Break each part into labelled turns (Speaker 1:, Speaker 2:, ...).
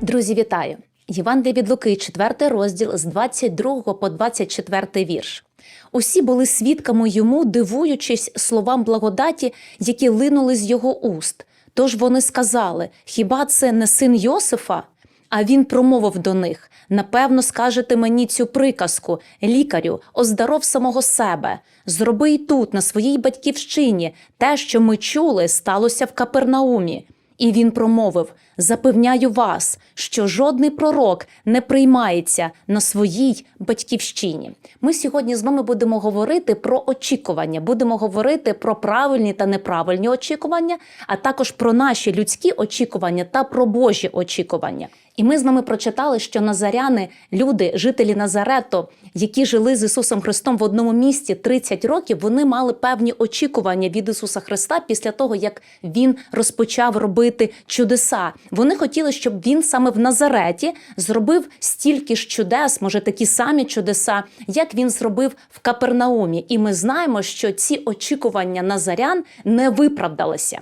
Speaker 1: Друзі, вітаю! Євангелія від Луки, 4 розділ з 22 по 24 вірш. Усі були свідками йому, дивуючись словам благодаті, які линули з його уст. Тож вони сказали: Хіба це не син Йосифа? А він промовив до них: напевно, скажете мені цю приказку, лікарю, оздоров самого себе. Зроби й тут, на своїй батьківщині, те, що ми чули, сталося в Капернаумі. І він промовив: Запевняю вас, що жодний пророк не приймається на своїй батьківщині. Ми сьогодні з вами будемо говорити про очікування, будемо говорити про правильні та неправильні очікування, а також про наші людські очікування та про Божі очікування. І ми з вами прочитали, що назаряни, люди, жителі Назарету, які жили з Ісусом Христом в одному місті 30 років, вони мали певні очікування від Ісуса Христа після того, як Він розпочав робити чудеса. Вони хотіли, щоб він саме в Назареті зробив стільки ж чудес, може такі самі чудеса, як він зробив в Капернаумі. І ми знаємо, що ці очікування назарян не виправдалися.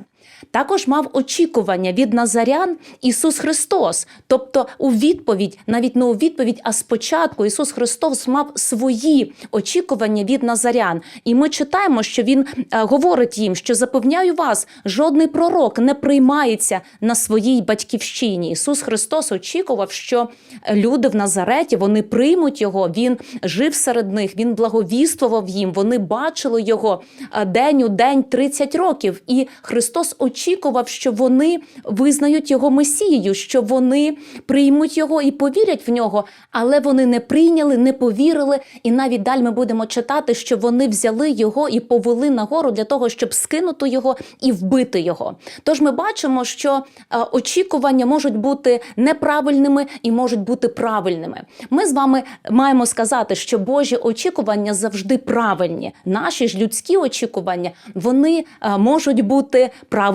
Speaker 1: Також мав очікування від Назарян Ісус Христос. Тобто, у відповідь, навіть не у відповідь, а спочатку Ісус Христос мав свої очікування від Назарян. І ми читаємо, що Він е, говорить їм, що запевняю вас, жодний пророк не приймається на своїй батьківщині. Ісус Христос очікував, що люди в Назареті вони приймуть його. Він жив серед них, він благовіствував їм. Вони бачили його е, день у день 30 років. І Христос очікував, що вони визнають його месією, що вони приймуть його і повірять в нього, але вони не прийняли, не повірили. І навіть далі ми будемо читати, що вони взяли його і повели нагору для того, щоб скинути його і вбити його. Тож ми бачимо, що е, очікування можуть бути неправильними і можуть бути правильними. Ми з вами маємо сказати, що Божі очікування завжди правильні. Наші ж людські очікування вони е, можуть бути правильними,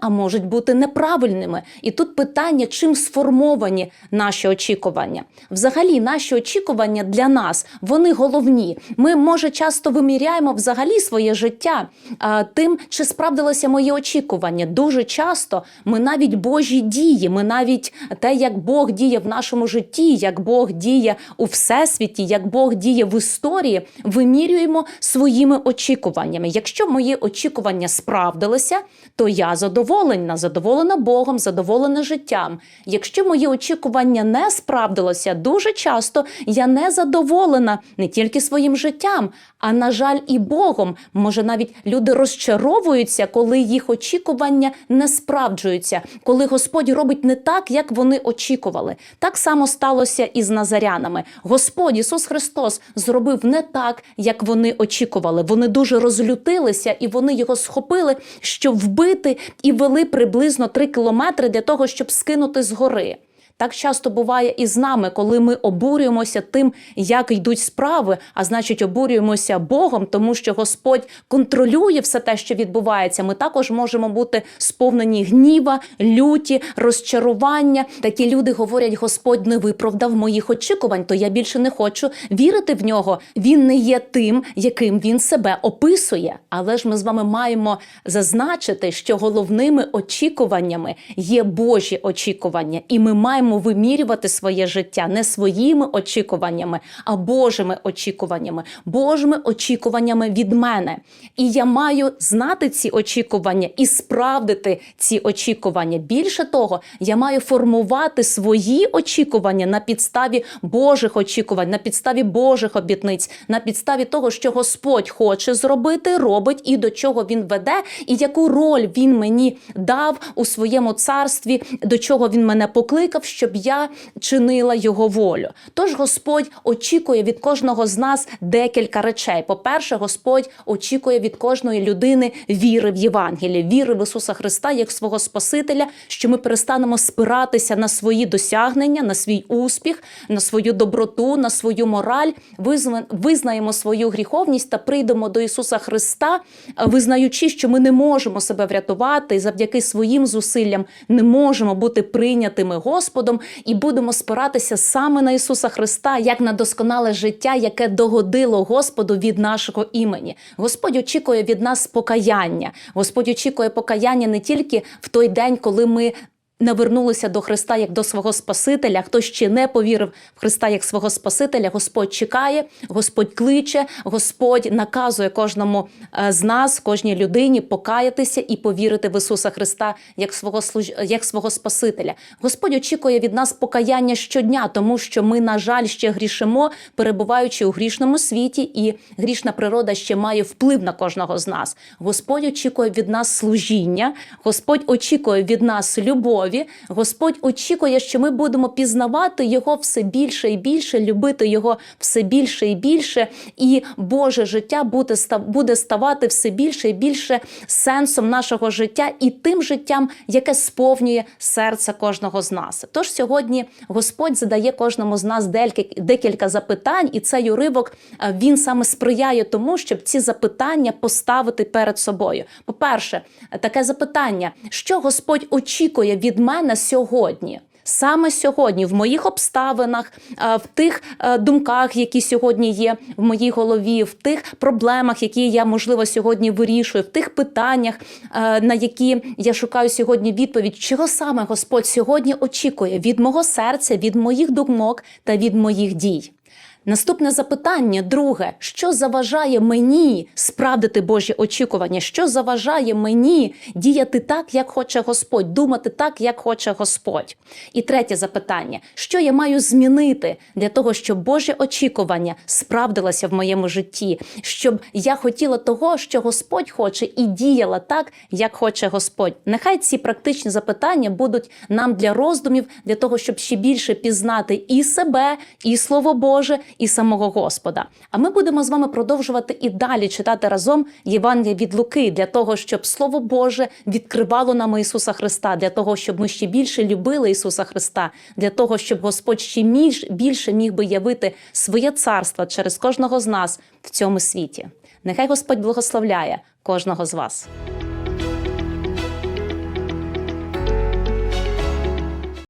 Speaker 1: а можуть бути неправильними. І тут питання, чим сформовані наші очікування. Взагалі, наші очікування для нас вони головні. Ми, може, часто виміряємо взагалі своє життя а, тим, чи справдилося моє очікування. Дуже часто ми навіть Божі дії, ми навіть те, як Бог діє в нашому житті, як Бог діє у всесвіті, як Бог діє в історії, вимірюємо своїми очікуваннями. Якщо мої очікування справдилися, то я задоволена, задоволена Богом, задоволена життям. Якщо мої очікування не справдилося, дуже часто я не задоволена не тільки своїм життям, а на жаль, і Богом. Може, навіть люди розчаровуються, коли їх очікування не справджуються, коли Господь робить не так, як вони очікували. Так само сталося і з Назарянами. Господь Ісус Христос зробив не так, як вони очікували. Вони дуже розлютилися і вони його схопили, щоб вбити, і вели приблизно три кілометри для того, щоб скинути з гори. Так часто буває і з нами, коли ми обурюємося тим, як йдуть справи, а значить, обурюємося Богом, тому що Господь контролює все те, що відбувається. Ми також можемо бути сповнені гніва, люті, розчарування. Такі люди говорять: Господь не виправдав моїх очікувань, то я більше не хочу вірити в нього. Він не є тим, яким він себе описує. Але ж ми з вами маємо зазначити, що головними очікуваннями є Божі очікування, і ми маємо маємо вимірювати своє життя не своїми очікуваннями, а Божими очікуваннями, Божими очікуваннями від мене. І я маю знати ці очікування і справдити ці очікування. Більше того, я маю формувати свої очікування на підставі Божих очікувань, на підставі Божих обітниць, на підставі того, що Господь хоче зробити, робить і до чого він веде, і яку роль він мені дав у своєму царстві, до чого він мене покликав щоб я чинила його волю. Тож Господь очікує від кожного з нас декілька речей. По-перше, Господь очікує від кожної людини віри в Євангеліє, віри в Ісуса Христа як свого Спасителя, що ми перестанемо спиратися на свої досягнення, на свій успіх, на свою доброту, на свою мораль, визнаємо свою гріховність та прийдемо до Ісуса Христа, визнаючи, що ми не можемо себе врятувати і завдяки своїм зусиллям не можемо бути прийнятими Господом. Господом і будемо спиратися саме на Ісуса Христа, як на досконале життя, яке догодило Господу від нашого імені. Господь очікує від нас покаяння. Господь очікує покаяння не тільки в той день, коли ми навернулися до Христа як до свого Спасителя, хто ще не повірив в Христа як свого Спасителя, Господь чекає, Господь кличе, Господь наказує кожному е, з нас, кожній людині покаятися і повірити в Ісуса Христа як свого як свого Спасителя. Господь очікує від нас покаяння щодня, тому що ми, на жаль, ще грішимо, перебуваючи у грішному світі, і грішна природа ще має вплив на кожного з нас. Господь очікує від нас служіння, Господь очікує від нас любові. Господь очікує, що ми будемо пізнавати його все більше і більше, любити його все більше і більше, і Боже життя буде ставати все більше і більше сенсом нашого життя і тим життям, яке сповнює серце кожного з нас. Тож сьогодні Господь задає кожному з нас декілька, запитань, і цей уривок е, він саме сприяє тому, щоб ці запитання поставити перед собою. По-перше, таке запитання: що Господь очікує від мене сьогодні? Саме сьогодні, в моїх обставинах, е, в тих е, думках, які сьогодні є в моїй голові, в тих проблемах, які я можливо сьогодні вирішую, в тих питаннях, е, на які я шукаю сьогодні відповідь, чого саме Господь сьогодні очікує від мого серця, від моїх думок та від моїх дій. Наступне запитання, друге, що заважає мені справдити Божі очікування? Що заважає мені діяти так, як хоче Господь, думати так, як хоче Господь? І третє запитання: що я маю змінити для того, щоб Боже очікування справдилося в моєму житті, щоб я хотіла того, що Господь хоче, і діяла так, як хоче Господь. Нехай ці практичні запитання будуть нам для роздумів, для того, щоб ще більше пізнати і себе, і Слово Боже, і самого Господа. А ми будемо з вами продовжувати і далі читати разом Євангелія від Луки для того, щоб Слово Боже відкривало нам Ісуса Христа, для того, щоб ми ще більше любили Ісуса Христа, для того, щоб Господь ще більше міг би явити своє царство через кожного з нас в цьому світі. Нехай Господь благословляє кожного з вас.